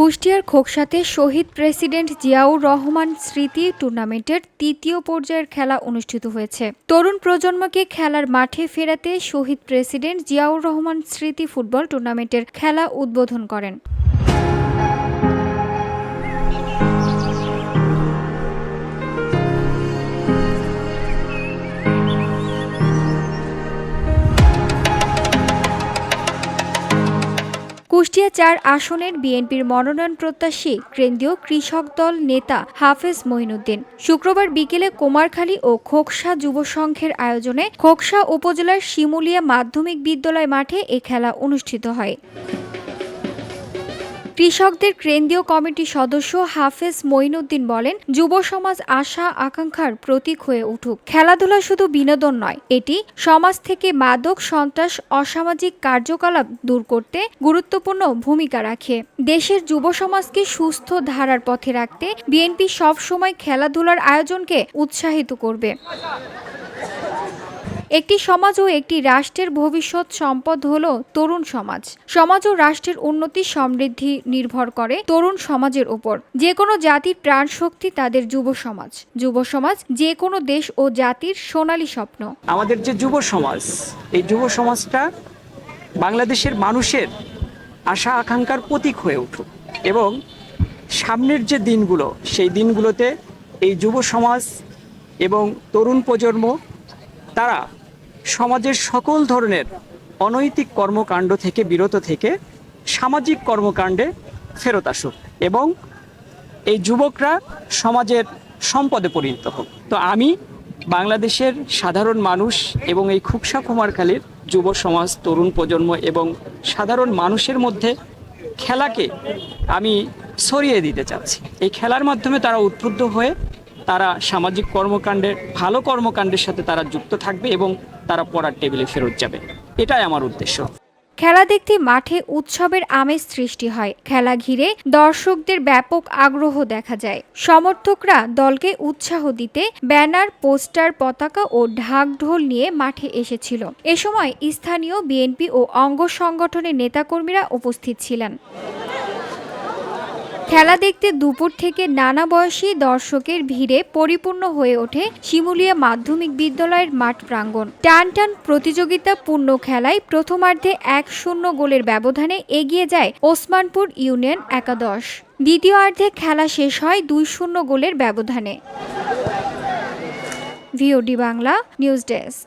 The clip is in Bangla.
কুষ্টিয়ার খোকসাতে শহীদ প্রেসিডেন্ট জিয়াউর রহমান স্মৃতি টুর্নামেন্টের তৃতীয় পর্যায়ের খেলা অনুষ্ঠিত হয়েছে। তরুণ প্রজন্মকে খেলার মাঠে ফেরাতে শহীদ প্রেসিডেন্ট জিয়াউর রহমান স্মৃতি ফুটবল টুর্নামেন্টের খেলা উদ্বোধন করেন। কুষ্টিয়া চার আসনের বিএনপির মনোনয়ন প্রত্যাশী কেন্দ্রীয় কৃষক দল নেতা হাফেজ মহিনুদ্দিন। শুক্রবার বিকেলে কুমারখালী ও খোকসা যুব সংঘের আয়োজনে খোকসা উপজেলার শিমুলিয়া মাধ্যমিক বিদ্যালয় মাঠে এ খেলা অনুষ্ঠিত হয়। কৃষকদের কেন্দ্রীয় কমিটির সদস্য হাফেজ মঈনুদ্দিন বলেন, যুব সমাজ আশা, আকাঙ্ক্ষার প্রতীক হয়ে উঠুক। খেলাধুলা শুধু বিনোদন নয়, এটি সমাজ থেকে মাদক, সন্ত্রাস, অসামাজিক কার্যকলাপ দূর করতে গুরুত্বপূর্ণ ভূমিকা রাখে। দেশের যুব সমাজকে সুস্থ ধারার পথে রাখতে বিএনপি সবসময় খেলাধুলার আয়োজনকে উৎসাহিত করবে। একটি সমাজ ও একটি রাষ্ট্রের ভবিষ্যৎ সম্পদ হল তরুণ সমাজ। সমাজ ও রাষ্ট্রের উন্নতি সমৃদ্ধি নির্ভর করে তরুণ সমাজের উপর যে কোনো জাতির প্রাণ শক্তি তাদের যুব সমাজ। যুব সমাজ যে কোনো দেশ ও জাতির সোনালী স্বপ্ন। আমাদের যে যুব সমাজ, এই যুব সমাজটা বাংলাদেশের মানুষের আশা আকাঙ্ক্ষার প্রতীক হয়ে উঠুক এবং সামনের যে দিনগুলো, সেই দিনগুলোতে এই যুব সমাজ এবং তরুণ প্রজন্ম, তারা সমাজের সকল ধরনের অনৈতিক কর্মকাণ্ড থেকে বিরত থেকে সামাজিক কর্মকাণ্ডে ফেরত আসুক এবং এই যুবকরা সমাজের সম্পদে পরিণত হোক। তো আমি বাংলাদেশের সাধারণ মানুষ এবং এই খুকসা কুমারখালীর যুব সমাজ, তরুণ প্রজন্ম এবং সাধারণ মানুষের মধ্যে খেলাকে আমি সরিয়ে দিতে চাচ্ছি। এই খেলার মাধ্যমে তারা উদ্বুদ্ধ হয়ে তারা সামাজিক কর্মকাণ্ডের ভালো কর্মকাণ্ডের সাথে তারা যুক্ত থাকবে এবং তারা পড়ার টেবিলে ফেরত যাবে। এটাই আমার উদ্দেশ্য। খেলা দেখতে মাঠে উৎসবের আমেজ সৃষ্টি হয়। খেলা ঘিরে দর্শকদের ব্যাপক আগ্রহ দেখা যায়। সমর্থকরা দলকে উৎসাহ দিতে ব্যানার, পোস্টার, পতাকা ও ঢাক ঢোল নিয়ে মাঠে এসেছিল। এ সময় স্থানীয় বিএনপি ও অঙ্গ সংগঠনের নেতাকর্মীরা উপস্থিত ছিলেন। খেলা দেখতে দুপুর থেকে নানা বয়সী দর্শকের ভিড়ে পরিপূর্ণ হয়ে ওঠে শিমুলিয়া মাধ্যমিক বিদ্যালয়ের মাঠ প্রাঙ্গণ। টান টান প্রতিযোগিতা পূর্ণ খেলায় প্রথমার্ধে এক শূন্য গোলের ব্যবধানে এগিয়ে যায় ওসমানপুর ইউনিয়ন একাদশ। দ্বিতীয়ার্ধে খেলা শেষ হয় দুই শূন্য গোলের ব্যবধানে। VOD Bangla news desk.